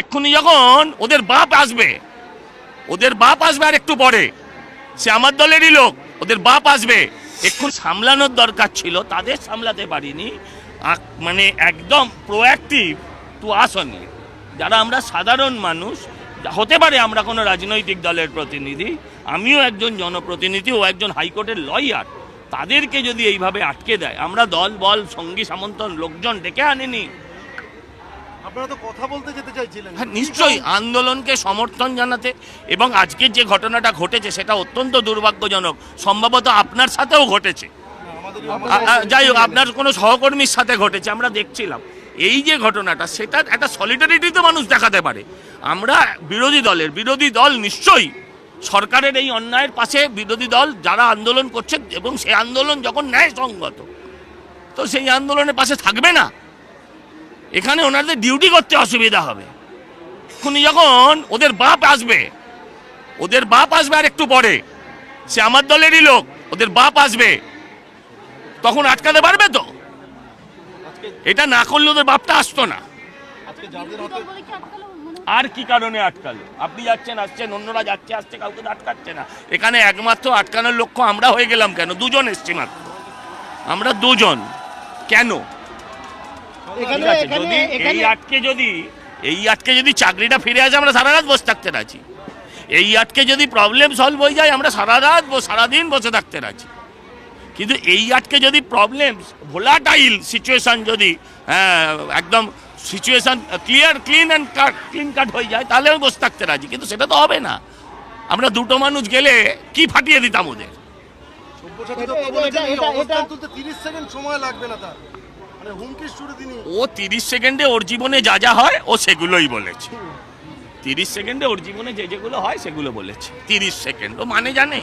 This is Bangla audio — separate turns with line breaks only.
এক্ষুনি যখন ওদের বাপ আসবে, ওদের বাপ আসবে আর একটু পরে, সে আমার দলেরই লোক, ওদের বাপ আসবে। এক্ষুনি সামলানোর দরকার ছিল, তাদের সামলাতে পারিনি। মানে একদম প্রোঅ্যাক্টিভ টু আসনি যারা আমরা সাধারণ মানুষ, হতে পারে আমরা কোনো রাজনৈতিক দলের প্রতিনিধি, আমিও একজন জনপ্রতিনিধি, ও একজন হাইকোর্টের লয়ার তাদেরকে যদি এইভাবে আটকে দেয়, আমরা দল, বল, সঙ্গী, সামন্তন, লোকজন ডেকে আনিনি
আপনারা তো কথা বলতে যেতে চাইছিলেন।
হ্যাঁ নিশ্চয়ই আন্দোলনকে সমর্থন জানাতে এবং আজকের যে ঘটনাটা ঘটেছে সেটা অত্যন্ত দুর্ভাগ্যজনক সম্ভবত আপনার সাথেও ঘটেছে। আ- যাই হোক আপনার কোনো সহকর্মীর সাথে ঘটেছে আমরা দেখছিলাম। এই যে ঘটনাটা সেটা একটা সলিডারিটি তো মানুষ দেখাতে পারে। আমরা বিরোধী দলের বিরোধী দল নিশ্চয়ই সরকারের এই অন্যায়ের পাশে বিরোধী দল যারা আন্দোলন করছে এবং সেই আন্দোলন যখন ন্যায়সঙ্গত তো সেই আন্দোলনের পাশে থাকবে না? এখানে ওনাদের ডিউটি করতে অসুবিধা হবে। এক্ষুনি যখন ওদের বাপ আসবে, ওদের বাপ আসবে আর একটু পরে, সে আমার দলেরই লোক, ওদের বাপ আসবে, তখন আটকাতে পারবে তো? এটা না করলে ওদের বাপটা আসতো না। আর কি কারণে আটকালো? আপনি যাচ্ছেন, আসছেন, অন্যরা যাচ্ছে, আসছে, কাউকে আটকাচ্ছে না। এখানে একমাত্র আটকানোর লক্ষ্য আমরা হয়ে গেলাম কেন? দুজন এসছি মাত্র। আমরা দুজন। কেন? যদি এই আটকে যদি এই আটকে যদি চাকরিটা ফিরে আসে আমরা সারা রাত বসে থাকতে রাজি। এই আটকে যদি প্রবলেম সলভ হয়ে যায় আমরা সারা রাত সারাদিন বসে থাকতে রাজি। কিন্তু এই আটকে যদি প্রবলেম ভোলাটাইল সিচুয়েশন যদি হ্যাঁ, একদম situation clear clean and cut clean cut হয়ে যায় তাহলে আমি বসে থাকতে রাজি। কিন্তু সেটা তো হবে না। আমরা দুটো মানুষ গেলে কি ফাটিয়ে দিতাম ওদের?
সব্যসাচী তো
এটা-
বলেছেন এই
এটা-
অবস্থান
এটা-
তুলতে 30 সেকেন্ড সময় লাগবে না তার। মানে
ও তিরিশ সেকেন্ডে ওর জীবনে যা যা হয়, ও সেগুলোই বলেছে। তিরিশ সেকেন্ডে ওর জীবনে যে যেগুলো হয়, সেগুলো বলেছে। তিরিশ সেকেন্ড, ও মানে জানে?